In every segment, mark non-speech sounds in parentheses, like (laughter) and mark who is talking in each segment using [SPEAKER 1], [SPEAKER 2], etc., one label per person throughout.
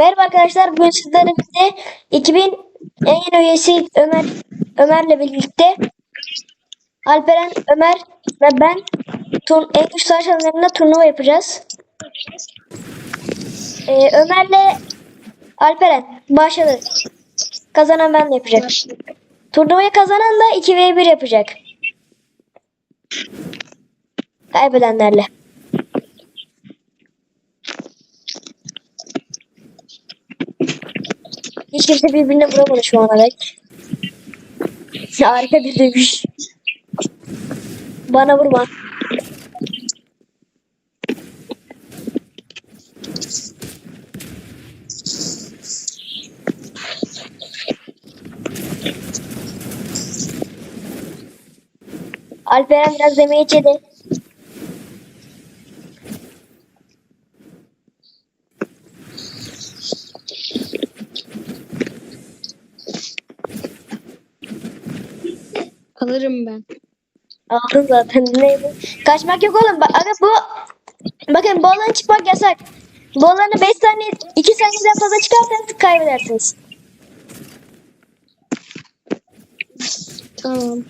[SPEAKER 1] Merhaba arkadaşlar. Bugün sizlerle birlikte 2000 en yeni üyesi Ömer Ömer'le birlikte Alperen, Ömer ve ben tur, en güç savaş alanlarında turnuva yapacağız. Ee, Ömer'le Alperen başladı. Kazanan ben de yapacak. Turnuvayı kazanan da 2v1 yapacak. Kaybedenlerle. Hiç kimse birbirine vuramadı şu ana dek. Harika bir dövüş. Bana vurma. Alperen biraz demeyi yedi.
[SPEAKER 2] Alırım ben.
[SPEAKER 1] Aldın zaten. Ne bu? Kaçmak yok oğlum. Bak, aga bu bakın bu alanı çıkmak yasak. Bu alanı 5 saniye 2 saniyeden fazla çıkarsanız kaybedersiniz.
[SPEAKER 2] Tamam.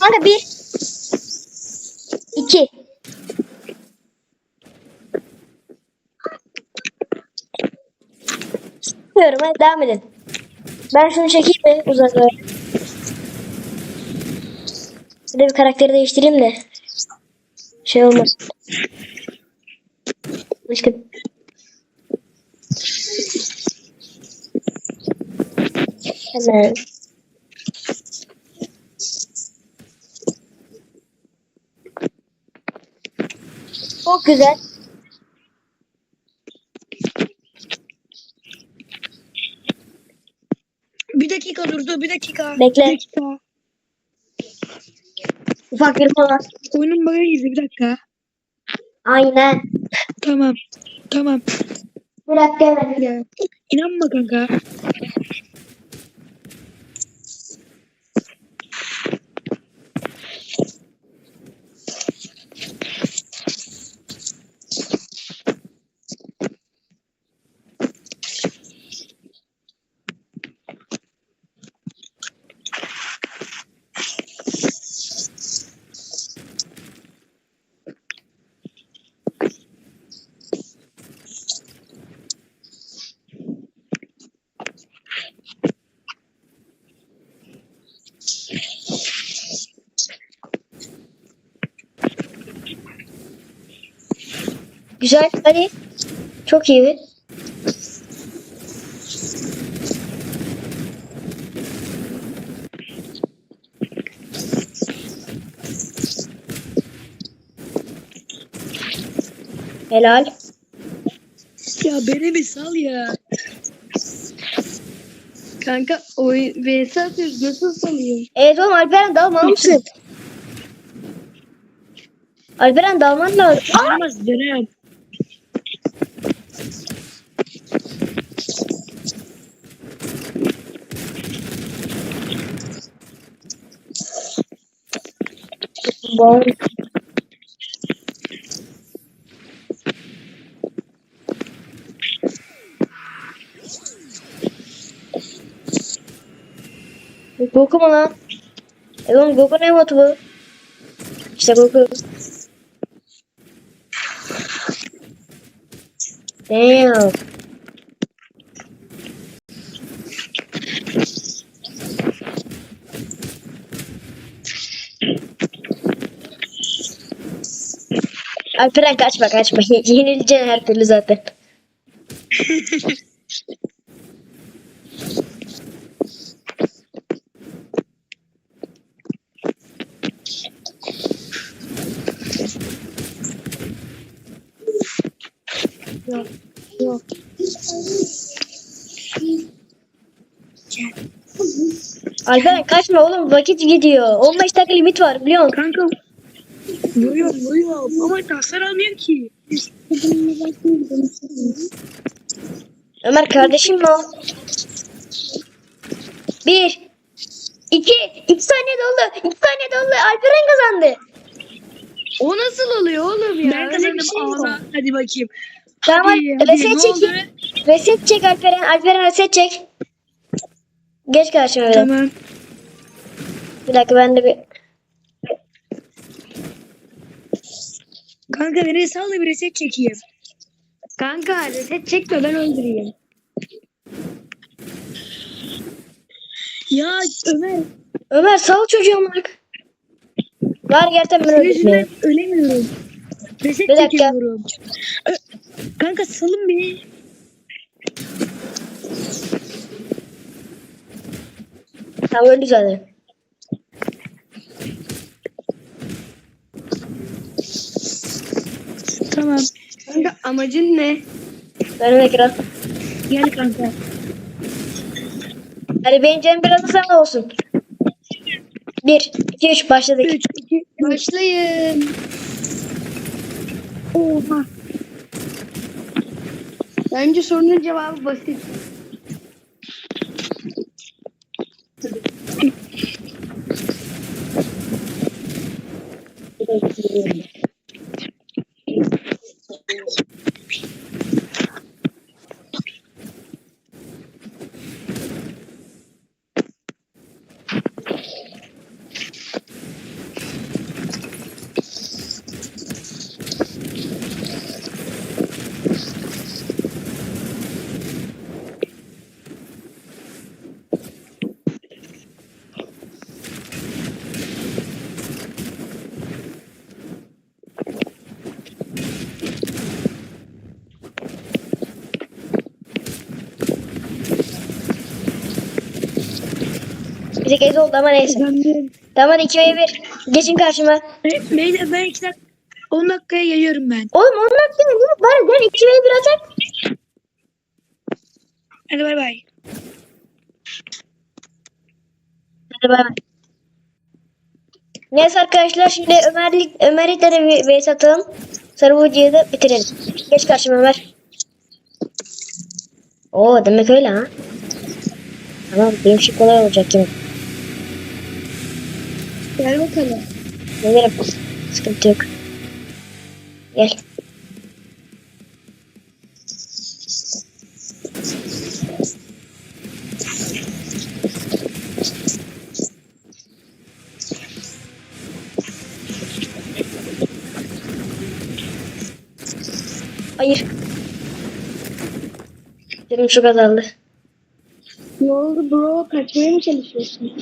[SPEAKER 1] Kanka 1 2 Bilmiyorum hadi devam edin. Ben şunu çekeyim mi uzaklara? Bir de bir karakteri değiştireyim de. Şey olmaz. Başka. Hemen. Çok güzel.
[SPEAKER 2] Dakika durdu bir dakika.
[SPEAKER 1] Bekle.
[SPEAKER 2] Bir dakika.
[SPEAKER 1] Ufak bir falan.
[SPEAKER 2] Oyunun bug'a girdi bir dakika.
[SPEAKER 1] Aynen.
[SPEAKER 2] Tamam. Tamam.
[SPEAKER 1] Bir dakika hemen.
[SPEAKER 2] Ya. İnanma kanka.
[SPEAKER 1] Güzel. Hadi. Çok iyi. Helal.
[SPEAKER 2] Ya beni bir sal ya. Kanka oy VS atıyoruz nasıl salayım?
[SPEAKER 1] Evet oğlum Alperen dalma mısın? Alperen dalman lazım.
[SPEAKER 2] Olmaz dönem.
[SPEAKER 1] Bom. Goku mu lan? E oğlum Goku ne botu bu? İşte Goku. Damn. Alperen kaçma kaçma. Ye- Yenileceksin her türlü zaten.
[SPEAKER 2] Yok.
[SPEAKER 1] Alperen kaçma oğlum vakit gidiyor. 15 dakika limit var biliyor musun?
[SPEAKER 2] Kanka vuruyorum vuruyorum ama hasar almıyor ki.
[SPEAKER 1] Ömer kardeşim mi o? Bir. 2. 2 saniye doldu. 2 saniye doldu. Alperen kazandı.
[SPEAKER 2] O nasıl oluyor oğlum ya?
[SPEAKER 3] Ben
[SPEAKER 2] Öyle bir şey mi?
[SPEAKER 3] Hadi bakayım.
[SPEAKER 1] Tamam
[SPEAKER 3] Hadi, hadi.
[SPEAKER 1] reset çek.
[SPEAKER 3] oldu?
[SPEAKER 1] Reset çek Alperen. Alperen reset çek. Geç karşıma.
[SPEAKER 3] Tamam.
[SPEAKER 1] Bir dakika ben de bir...
[SPEAKER 3] Kanka beni sal da bir reset çekeyim.
[SPEAKER 2] Kanka reset çek de ben öldüreyim.
[SPEAKER 3] Ya Ömer.
[SPEAKER 1] Ömer sal çocuğum bak. Var gerçekten ben
[SPEAKER 3] yüzünden ölemiyorum. Reset
[SPEAKER 1] Bir dakika.
[SPEAKER 3] çekiyorum. Kanka salın beni.
[SPEAKER 1] Tamam öldü zaten.
[SPEAKER 3] Tamam.
[SPEAKER 2] Kanka amacın ne?
[SPEAKER 1] Benim ekran.
[SPEAKER 3] Gel kanka.
[SPEAKER 1] Hadi benim canım biraz da sana olsun. 1, 2, 3 başladık.
[SPEAKER 3] 3, 2,
[SPEAKER 2] başlayın.
[SPEAKER 3] Oha.
[SPEAKER 2] Bence sorunun cevabı basit.
[SPEAKER 1] Thank you. 8 8 oldu neyse. Tamam 2 ve 1. Geçin karşıma.
[SPEAKER 3] Beyler ben 2 dakika 10 dakikaya yayıyorum ben.
[SPEAKER 1] Oğlum 10 dakika mı? Bari gel 2 ve 1 atak.
[SPEAKER 3] Hadi bay bay.
[SPEAKER 1] Hadi bay bay. Neyse arkadaşlar şimdi Ömer'lik Ömer'i de bir vs atalım. Sarıvucu'yu da bitirelim. Geç karşıma Ömer. Oo demek öyle ha. Tamam benim şey kolay olacak yine.
[SPEAKER 2] Gel bakalım.
[SPEAKER 1] Gelirim. Sıkıntı yok. Gel. Hayır. Canım çok azaldı.
[SPEAKER 2] Ne oldu bro? Kaçmaya mı çalışıyorsun?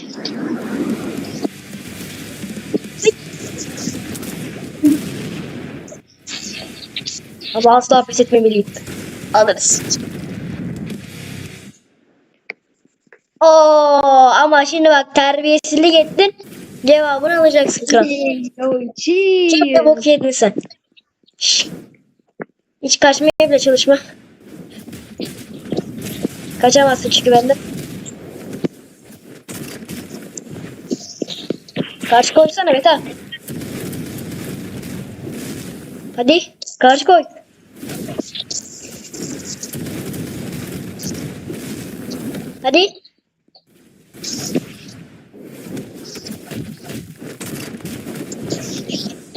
[SPEAKER 1] Ama asla pes etmemeliyim. Alırız. Oo, ama şimdi bak terbiyesizlik ettin. Cevabını alacaksın kral. Çok da bok yedin sen. Şşş. Hiç kaçmaya bile çalışma. Kaçamazsın çünkü benden. Karşı koysana Meta. Hadi karşı koy. Hadi.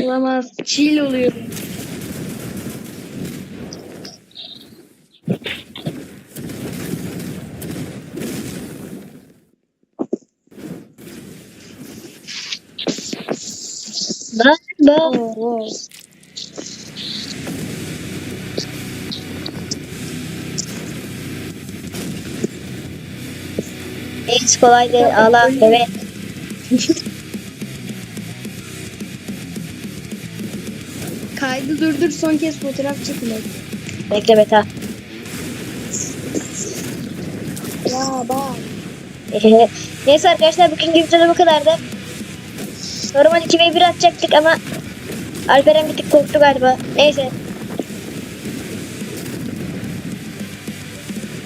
[SPEAKER 2] Olamaz. Chill oluyor.
[SPEAKER 1] Bak bak.
[SPEAKER 2] Oo.
[SPEAKER 1] Neyse kolay değil. Allah evet.
[SPEAKER 2] Kaydı durdur son kez fotoğraf çekilelim.
[SPEAKER 1] Bekle Meta.
[SPEAKER 2] Ya bak. (laughs)
[SPEAKER 1] Neyse arkadaşlar bugünkü videoda bu kadardı. Normal 2 ve 1 atacaktık ama Alperen bir tık korktu galiba. Neyse.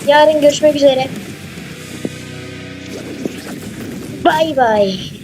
[SPEAKER 1] Yarın görüşmek üzere. Bay bay.